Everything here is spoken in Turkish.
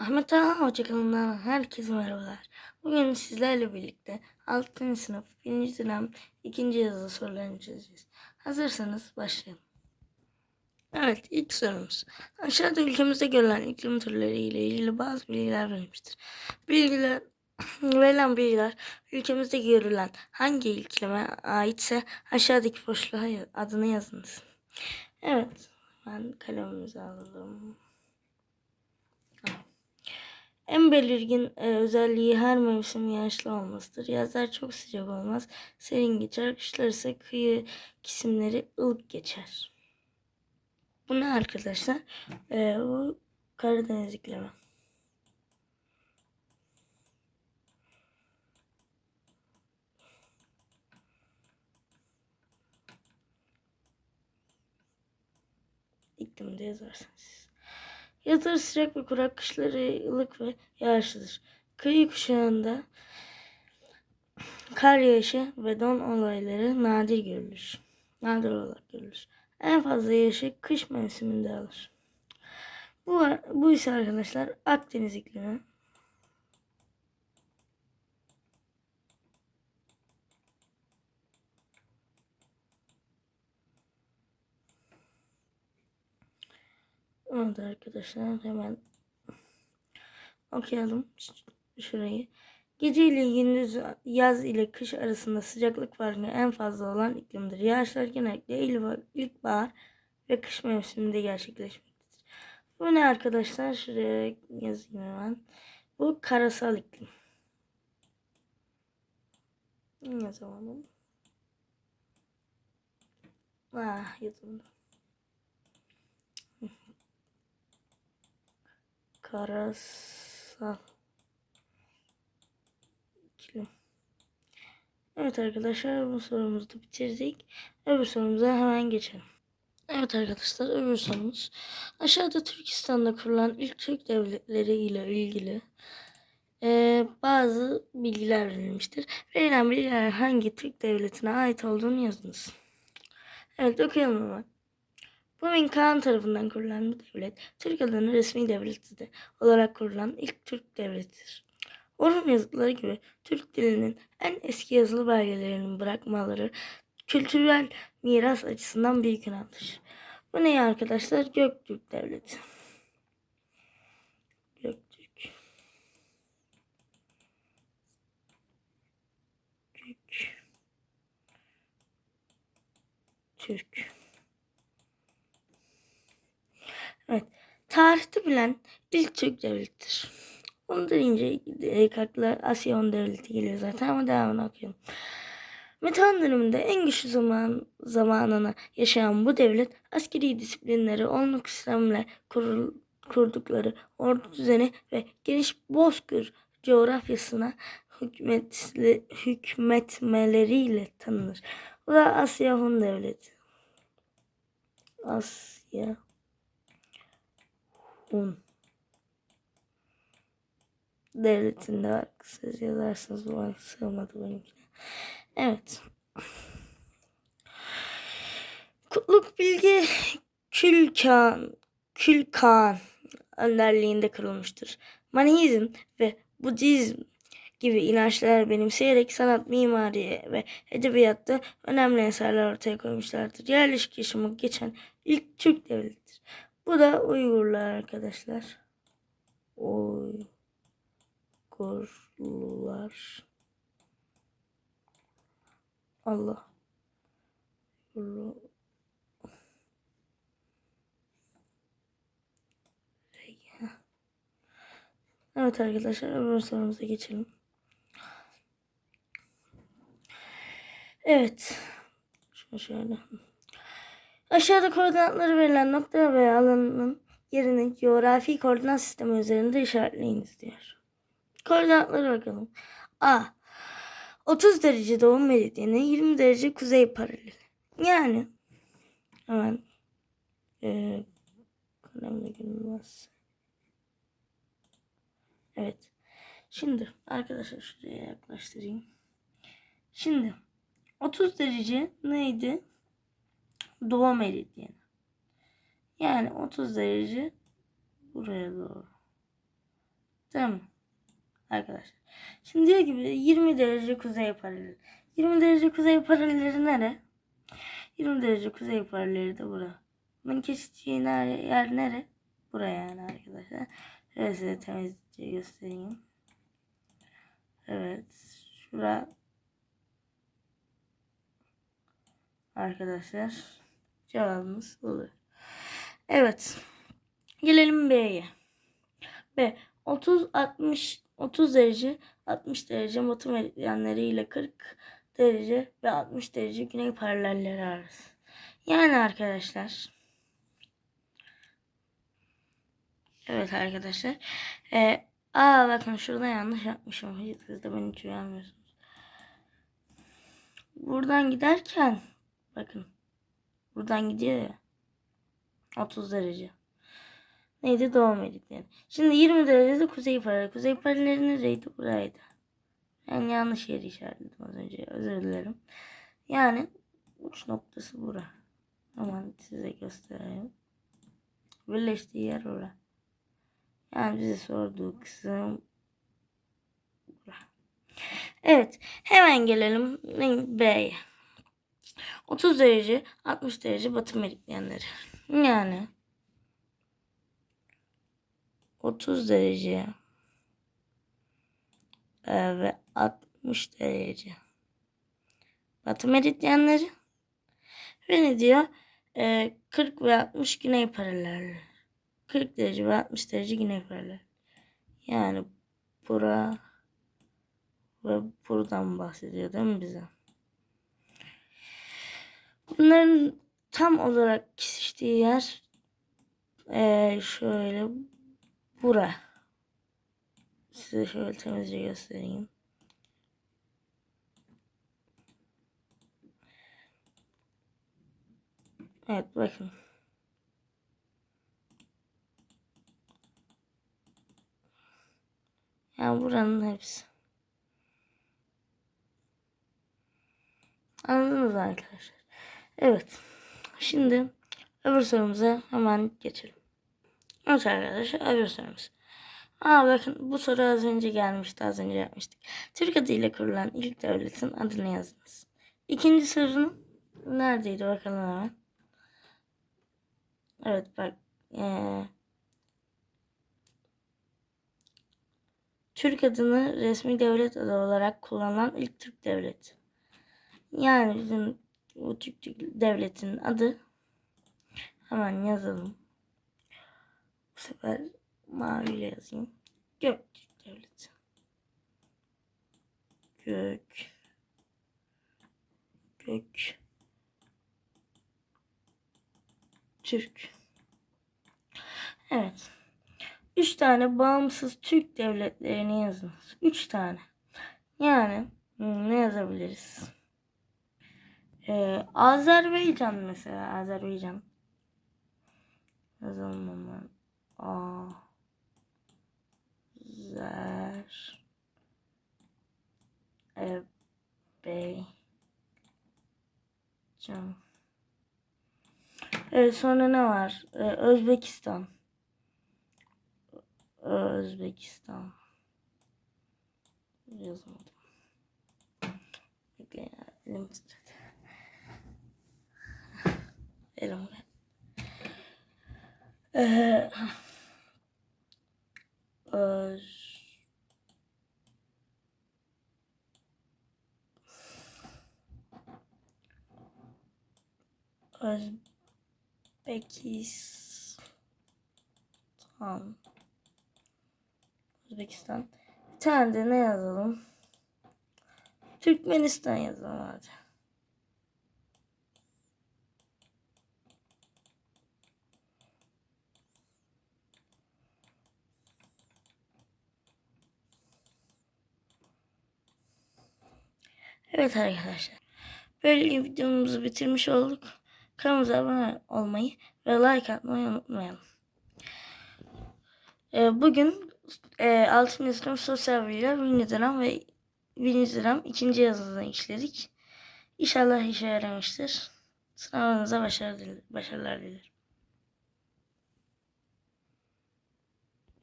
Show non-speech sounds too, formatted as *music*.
Ahmet Ağa Hoca kanalından herkese merhabalar. Bugün sizlerle birlikte 6. sınıf 1. dönem 2. yazılı sorularını çözeceğiz. Hazırsanız başlayalım. Evet ilk sorumuz. Aşağıda ülkemizde görülen iklim türleri ile ilgili bazı bilgiler verilmiştir. Bilgiler *coughs* verilen bilgiler ülkemizde görülen hangi iklime aitse aşağıdaki boşluğa adını yazınız. Evet ben kalemimizi alalım. En belirgin e, özelliği her mevsim yağışlı olmasıdır. Yazlar çok sıcak olmaz, serin geçer. Kışlar ise kıyı kesimleri ılık geçer. Bu ne arkadaşlar? E, bu Karadeniz iklimi. İklimde yazarsınız. Yazları sıcak ve kurak, kışları ılık ve yağışlıdır. Kıyı kuşağında kar yağışı ve don olayları nadir görülür. Nadir olarak görülür. En fazla yağışı kış mevsiminde alır. Bu, bu ise arkadaşlar Akdeniz iklimi. Evet arkadaşlar hemen okuyalım şurayı. Gece ile gündüz yaz ile kış arasında sıcaklık farkı en fazla olan iklimdir. Yağışlar genellikle ilkbahar ve kış mevsiminde gerçekleşmektedir. Bu ne arkadaşlar? Şuraya yazayım hemen. Bu karasal iklim. Yazamadım. Ah yazıldı. Karasal. Evet arkadaşlar bu sorumuzu da bitirdik. Öbür sorumuza hemen geçelim. Evet arkadaşlar öbür sorumuz. Aşağıda Türkistan'da kurulan ilk Türk devletleri ile ilgili eee, bazı bilgiler verilmiştir. Verilen bilgiler hangi Türk devletine ait olduğunu yazınız. Evet okuyalım hemen. Bugün Kağan tarafından kurulan bu devlet, Türk adının resmi devleti de olarak kurulan ilk Türk devletidir. Orhun yazıtları gibi Türk dilinin en eski yazılı belgelerinin bırakmaları kültürel miras açısından büyük önemlidir. Bu ne arkadaşlar? Göktürk Devleti. Göktürk. Gök. Türk. Evet. Tarihte bilen ilk Türk devletidir. Onu deyince direkt akla Asyon devleti geliyor zaten ama devamını okuyalım. Metehan döneminde en güçlü zaman zamanını yaşayan bu devlet askeri disiplinleri olmak sistemle kurul, kurdukları ordu düzeni ve geniş bozkır coğrafyasına hükmetli, hükmetmeleriyle tanınır. Bu da Asya Hun devleti. Asya Hun devletinde var. Siz yazarsınız bu bana sığmadı benimkine. Evet. Kutluk Bilgi Külkan Külkan önderliğinde kurulmuştur. Manihizm ve Budizm gibi inançlar benimseyerek sanat, mimari ve edebiyatta önemli eserler ortaya koymuşlardır. Yerleşik yaşamı geçen ilk Türk devletidir. Bu da Uygurlar arkadaşlar. Uygurlar. Allah. Evet arkadaşlar öbür sorumuza geçelim. Evet. Şunu şöyle. Aşağıda koordinatları verilen nokta veya alanın yerini coğrafi koordinat sistemi üzerinde işaretleyiniz diyor. Koordinatlara bakalım. A. 30 derece doğu meridyeni, 20 derece kuzey paraleli. Yani hemen eee kalemle görünmez. Evet. Şimdi arkadaşlar şuraya yaklaştırayım. Şimdi 30 derece neydi? Doğu meridyeni. Yani 30 derece buraya doğru. Değil mi? Arkadaşlar. Şimdi diyor gibi 20 derece kuzey paraleli. 20 derece kuzey paraleli nere? 20 derece kuzey paraleli de bura. Bunun kesiştiği yer nere? Buraya yani arkadaşlar. Şöyle size temizce göstereyim. Evet. Şura arkadaşlar cevabımız olur. Evet. Gelelim B'ye. B 30 60 30 derece 60 derece batı meridyenleri ile 40 derece ve 60 derece güney paralelleri arası. Yani arkadaşlar Evet arkadaşlar. Ee, aa bakın şurada yanlış yapmışım. Siz de beni hiç uyarmıyorsunuz. Buradan giderken bakın buradan gidiyor ya 30 derece. Neydi? Doğu meridyeni. Şimdi 20 derecede kuzey paralel. Kuzey paraleli nereydi? Buraydı. Ben yanlış yeri işaretledim az önce. Özür dilerim. Yani uç noktası bura. Aman size göstereyim. Birleştiği yer ora. Yani bize sorduğu kısım bura. Evet. Hemen gelelim B'ye. 30 derece 60 derece batı meridyenleri. Yani 30 derece e, ve 60 derece batı meridyenleri ve ne diyor? E, 40 ve 60 güney paralel. 40 derece ve 60 derece güney paralel. Yani bura ve buradan bahsediyor değil mi bize? Bunların tam olarak kesiştiği yer e, şöyle bura. Size şöyle temizce göstereyim. Evet bakın. Yani buranın hepsi. Anladınız arkadaşlar? Evet. Şimdi öbür sorumuza hemen geçelim. Evet arkadaşlar öbür sorumuz. Aa bakın bu soru az önce gelmişti. Az önce yapmıştık. Türk adıyla kurulan ilk devletin adını yazınız. İkinci sorunun neredeydi bakalım hemen. Evet bak. Ee, Türk adını resmi devlet adı olarak kullanılan ilk Türk devleti. Yani bizim bu Türk devletinin adı hemen yazalım. Bu sefer maviyle yazayım. Göktürk devleti. Gök. Gök. Türk. Evet. Üç tane bağımsız Türk devletlerini yazınız. Üç tane. Yani ne yazabiliriz? Ee, Azerbaycan mesela. Azerbaycan. Yazalım hemen. A. Zer. E. Bey. Can. Evet sonra ne var? Ee, Özbekistan. Özbekistan. Yazamadım. Bekle ya. Elim. Elim ee, Öz Özbekistan Özbekistan. Bir tane de ne yazalım? Türkmenistan yazalım hadi Evet arkadaşlar. Böyle videomuzu bitirmiş olduk. Kanalımıza abone olmayı ve like atmayı unutmayalım. Ee, bugün e, 6. sınıf sosyal bilgiler 1. dönem ve 1. dönem 2. yazıdan işledik. İnşallah işe yaramıştır. Sınavınıza başarılar dilerim.